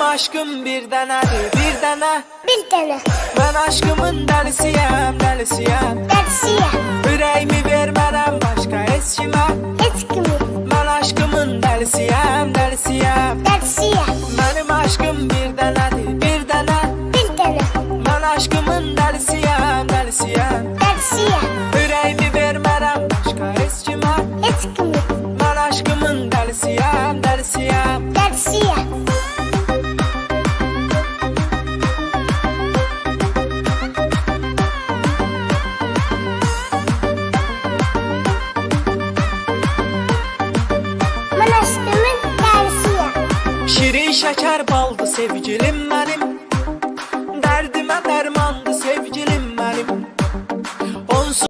aşkım bir dənədir, bir dənə Bir tane. Mən aşkımın dersiye Ürəyimi vermərəm başqa heç kimə Hiç kimi Mən aşkımın dəlisiyəm, dəlisiyəm dersiye Mənim aşkım bir dənədir, bir dənə Bir tane. Mən aşkımın dersiye Ürəyimi vermərəm başqa heç kimə Hiç kimi Mən aşkımın dəlisiyəm, dəlisiyəm Şirin şəkər baldı sevgilim dərmandı sevgilim mənim